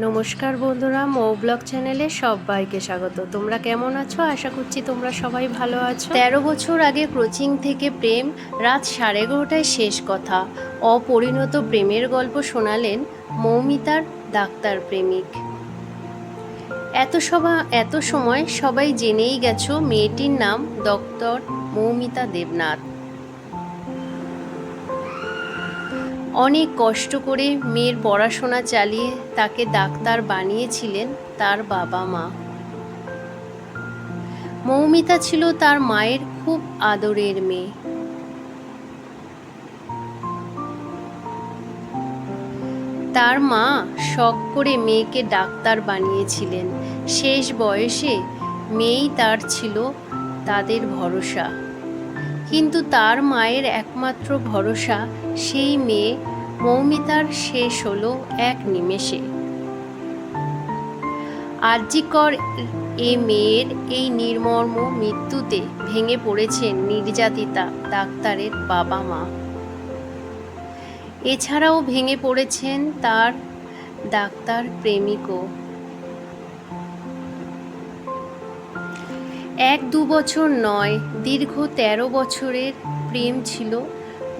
নমস্কার বন্ধুরা, মৌ ব্লগ চ্যানেলে সবাইকে স্বাগত। তোমরা কেমন আছো? আশা করছি তোমরা সবাই ভালো আছো। তেরো বছর আগে কোচিং থেকে প্রেম, রাত সাড়ে এগারোটায় শেষ কথা। অপরিণত প্রেমের গল্প শোনালেন মৌমিতার ডাক্তার প্রেমিক। এত সবা এত সময় সবাই জেনেই গেছো মেয়েটির নাম ডক্টর মৌমিতা দেবনাথ। অনেক কষ্ট করে মেয়ের পড়াশোনা চালিয়ে তাকে ডাক্তার বানিয়েছিলেন তার বাবা মা। মৌমিতা ছিল তার মায়ের খুব আদরের মেয়ে। তার মা শখ করে মেয়েকে ডাক্তার বানিয়েছিলেন। শেষ বয়সে মেয়েই তার ছিল তাদের ভরসা। কিন্তু তার মায়ের একমাত্র ভরসা, সেই মেয়ে মৌমিতার শেষ হলো এক নিমেষে। আর্যিকর এ মেয়ের এই নির্মর্ম মৃত্যুতে ভেঙে পড়েছেন নির্যাতিতা ডাক্তারের বাবা মা এছাড়াও ভেঙে পড়েছেন তার ডাক্তার প্রেমিকও। এক দু বছর নয়, দীর্ঘ তেরো বছরের প্রেম ছিল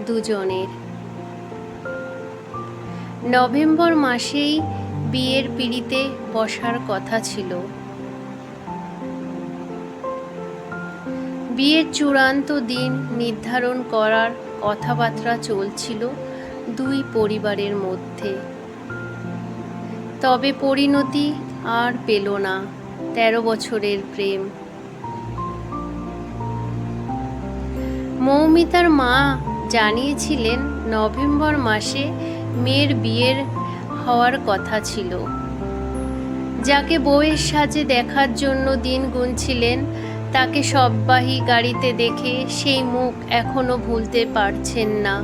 দুজনের। নভেম্বর মাসেই বিয়ের পিড়িতে বসার কথা ছিল। বিয়ের চূড়ান্ত দিন নির্ধারণ করার কথাবার্তা চলছিল দুই পরিবারের মধ্যে। তবে পরিণতি আর পেল না, তেরো বছরের প্রেম। মৌমিতার মা জানিয়েছিলেন, নভেম্বর মাসে মেয়ের বিয়ের হওয়ার কথা ছিল। যাকে বউয়ের সাজে দেখার জন্য দিন গুনছিলেন, তাকে সববাহী গাড়িতে দেখে সেই মুখ এখনও ভুলতে পারছেন না।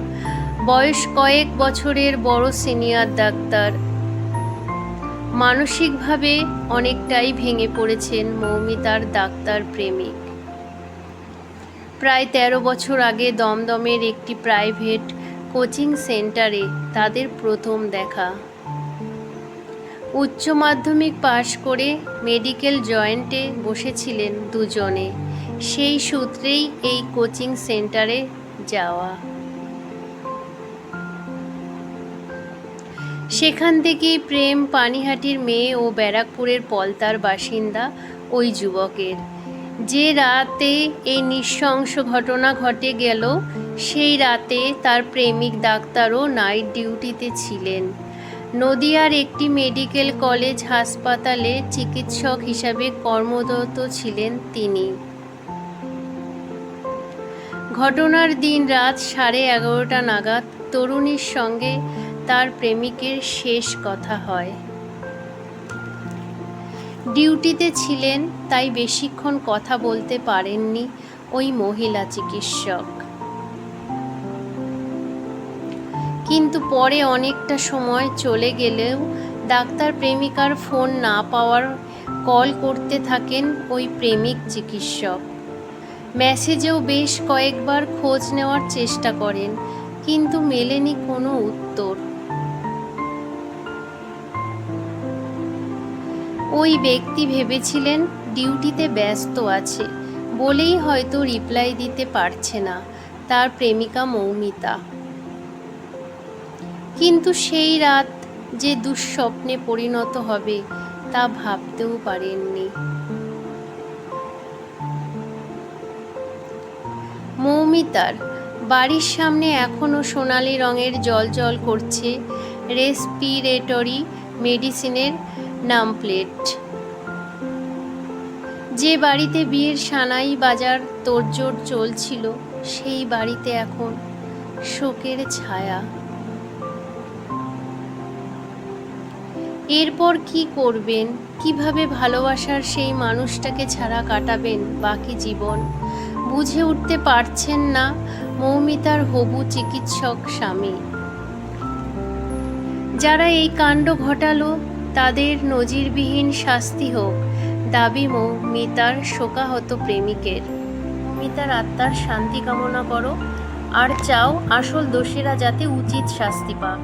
বয়স কয়েক বছরের বড় সিনিয়র ডাক্তার। মানসিকভাবে অনেকটাই ভেঙে পড়েছেন মৌমিতার ডাক্তার প্রেমিক। প্রায় তেরো বছর আগে দমদমের একটি প্রাইভেট কোচিং সেন্টারে তাদের প্রথম দেখা। উচ্চ মাধ্যমিক পাশ করে মেডিকেল জয়েন্টে বসেছিলেন দুজনে। সেই সূত্রেই এই কোচিং সেন্টারে যাওয়া। সেখান থেকেই প্রেম পানিহাটির মেয়ে ও ব্যারাকপুরের পলতার বাসিন্দা ওই যুবকের। যে রাতে এই নৃশংস ঘটনা ঘটে গেল, সেই রাতে তার প্রেমিক ডাক্তারও নাইট ডিউটিতে ছিলেন। নদিয়ার একটি মেডিকেল কলেজ হাসপাতালে চিকিৎসক হিসাবে কর্মরত ছিলেন তিনি। ঘটনার দিন রাত সাড়ে এগারোটা নাগাদ তরুণীর সঙ্গে তার প্রেমিকের শেষ কথা হয়। ডিউটিতে ছিলেন, তাই বেশিক্ষণ কথা বলতে পারেননি ওই মহিলা চিকিৎসক। কিন্তু পরে অনেকটা সময় চলে গেলেও ডাক্তার প্রেমিকার ফোন না পাওয়ার কল করতে থাকেন ওই প্রেমিক চিকিৎসক। মেসেজেও বেশ কয়েকবার খোঁজ নেওয়ার চেষ্টা করেন, কিন্তু মেলেনি কোনো উত্তর। ওই ব্যক্তি ভেবেছিলেন ডিউটিতে ব্যস্ত আছে, বলেই হয়তো রিপ্লাই দিতে পারছে না, তার প্রেমিকা মৌমিতা। কিন্তু সেই রাত যে দুঃস্বপ্নে পরিণত হবে, তা ভাবতেও পারেননি। মৌমিতার বাড়ির সামনে এখনও সোনালি রঙের জল জল করছে রেসপিরেটরি মেডিসিনের নাম প্লেট। যে বাড়িতে বিয়ের সানাই বাজার তোড়জোড় চলছিল, সেই বাড়িতে এখন শোকের ছায়া। এরপর কি করবেন? কীভাবে ভালোবাসার সেই মানুষটাকে ছাড়া কাটাবেন বাকি জীবন? বুঝে উঠতে পারছেন না মৌমিতার হবু চিকিৎসক স্বামী। যারা এই কাণ্ড ঘটালো তাদের নজিরবিহীন শাস্তি হোক, দাবি মো মিতার শোকাহত প্রেমিকের। মিতার আত্মার শান্তি কামনা করো, আর চাও আসল দোষেরা যাতে উচিত শাস্তি পাক।